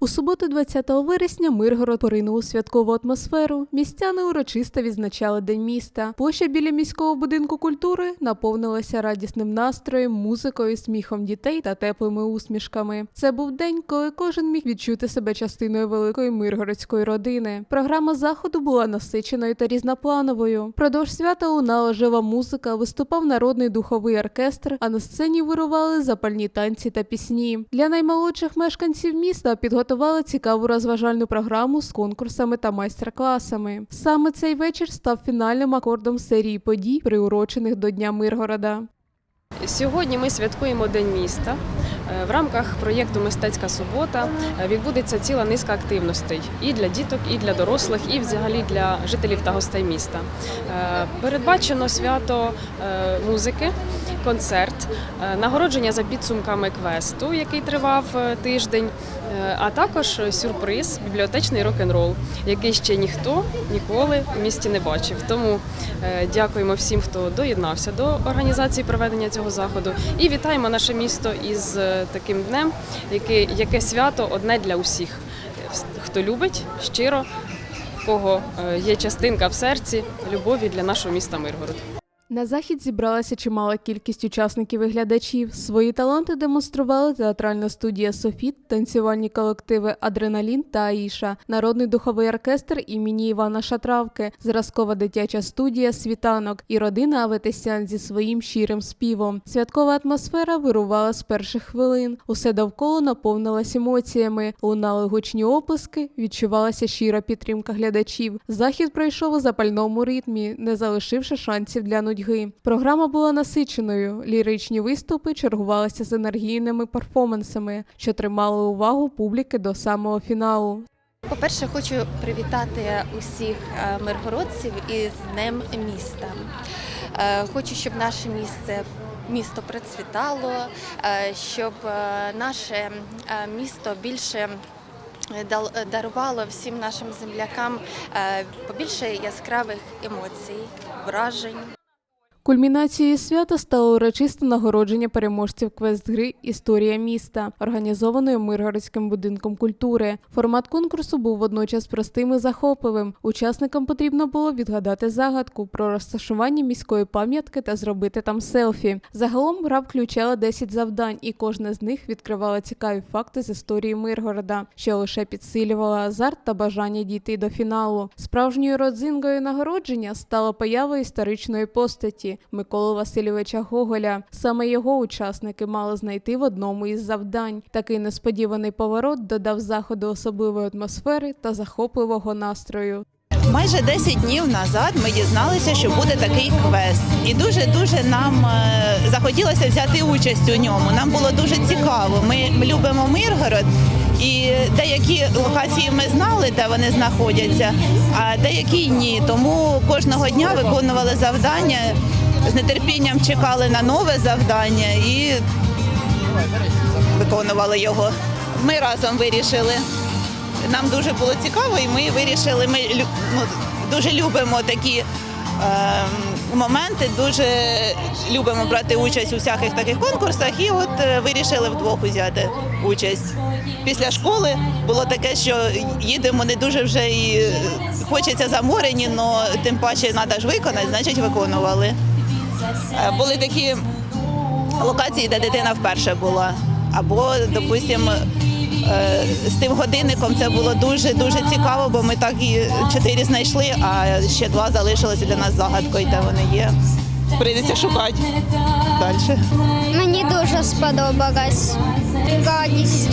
У суботу, 20 вересня, Миргород поринув у святкову атмосферу. Містяни урочисто відзначали День міста. Площа біля міського будинку культури наповнилася радісним настроєм, музикою, сміхом дітей та теплими усмішками. Це був день, коли кожен міг відчути себе частиною великої миргородської родини. Програма заходу була насиченою та різноплановою. Продовж свята лунала жива музика, виступав народний духовий оркестр, а на сцені вирували запальні танці та пісні. Для наймолодших мешканців міста підготували цікаву розважальну програму з конкурсами та майстер-класами. Саме цей вечір став фінальним акордом серії подій, приурочених до Дня Миргорода. Сьогодні ми святкуємо День міста. Е, В рамках проєкту Мистецька субота е, відбудеться ціла низка активностей і для діток, і для дорослих, і взагалі для жителів та гостей міста. Е, Передбачено свято музики, концерт, нагородження за підсумками квесту, який тривав тиждень, а також сюрприз бібліотечний рок-н-рол, який ще ніхто ніколи в місті не бачив. Тому дякуємо всім, хто доєднався до організації проведення цього заходу. І вітаємо наше місто із таким днем, яке, яке свято одне для усіх. Хто любить щиро, в кого е, є частинка в серці любові для нашого міста Миргород. На захід зібралася чимала кількість учасників і глядачів. Свої таланти демонстрували театральна студія Софіт, танцювальні колективи Адреналін та Аїша, народний духовий оркестр імені Івана Шатравки, зразкова дитяча студія Світанок і родина Аветесян зі своїм щирим співом. Святкова атмосфера вирувала з перших хвилин. Усе довкола наповнилось емоціями. Лунали гучні оплески, відчувалася щира підтримка глядачів. Захід пройшов у запальному ритмі, не залишивши шансів для нудьги. Програма була насиченою. Ліричні виступи чергувалися з енергійними перформансами, що тримали увагу публіки до самого фіналу. По-перше, хочу привітати усіх е, миргородців із Днем міста. Е, Хочу, щоб наше місце. Місто процвітало, е, щоб наше місто більше дарувало всім нашим землякам побільше яскравих емоцій, вражень. Кульмінацією свята стало урочисте нагородження переможців квест-гри Історія міста, організованої Миргородським будинком культури. Формат конкурсу був водночас простим і захопливим. Учасникам потрібно було відгадати загадку про розташування міської пам'ятки та зробити там селфі. Загалом гра включала 10 завдань, і кожне з них відкривала цікаві факти з історії Миргорода, що лише підсилювала азарт та бажання дійти до фіналу. Справжньою родзинкою нагородження стала поява історичної постаті Миколи Васильовича Гоголя. Саме його учасники мали знайти в одному із завдань. Такий несподіваний поворот додав заходу особливої атмосфери та захопливого настрою. Майже 10 днів назад ми дізналися, що буде такий квест, і дуже дуже нам е, захотілося взяти участь у ньому. Нам було дуже цікаво. Ми любимо Миргород, і деякі локації ми знали, де вони знаходяться, а деякі ні. Тому кожного дня виконували завдання. З нетерпінням чекали на нове завдання і виконували його. Ми разом вирішили нам дуже було цікаво, і ми вирішили. Ми ну, дуже любимо такі е, моменти, дуже любимо брати участь у всяких таких конкурсах. І от е, вирішили вдвох взяти участь. Після школи було таке, що їдемо не дуже вже і е, хочеться заморені, але тим паче треба ж виконати, значить виконували. Е, Були такі локації, де дитина вперше була. Або, допустимо, е, з тим годинником це було дуже дуже цікаво, бо ми так і чотири знайшли, а ще два залишилися для нас загадкою, де вони є. Прийдеться шукати далі. Мені дуже сподобалась гадість.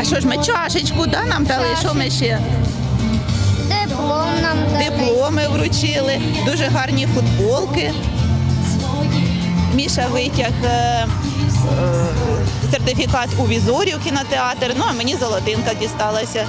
А що ж ми чашечку да, нам дали? Що ми ще? Диплом нам. Дипломи вручили, дуже гарні футболки. Міша витяг е, е, сертифікат у візорі кінотеатр, ну а мені золотинка дісталася.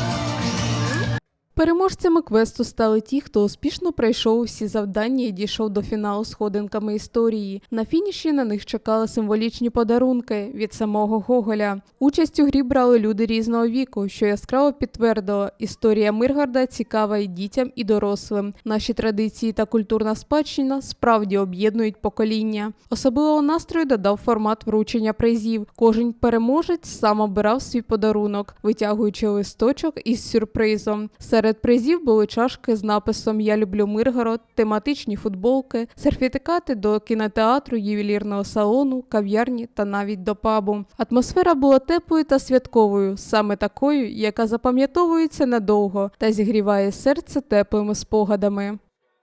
Переможцями квесту стали ті, хто успішно пройшов усі завдання і дійшов до фіналу сходинками історії. На фініші на них чекали символічні подарунки від самого Гоголя. Участь у грі брали люди різного віку, що яскраво підтвердило, історія Миргарда цікава і дітям, і дорослим. Наші традиції та культурна спадщина справді об'єднують покоління. Особливого настрою додав формат вручення призів. Кожен переможець сам обирав свій подарунок, витягуючи листочок із сюрпризом. Серед призів були чашки з написом Я люблю Миргород, тематичні футболки, сертифікати до кінотеатру, ювелірного салону, кав'ярні та навіть до пабу. Атмосфера була теплою та святковою, саме такою, яка запам'ятовується надовго та зігріває серце теплими спогадами.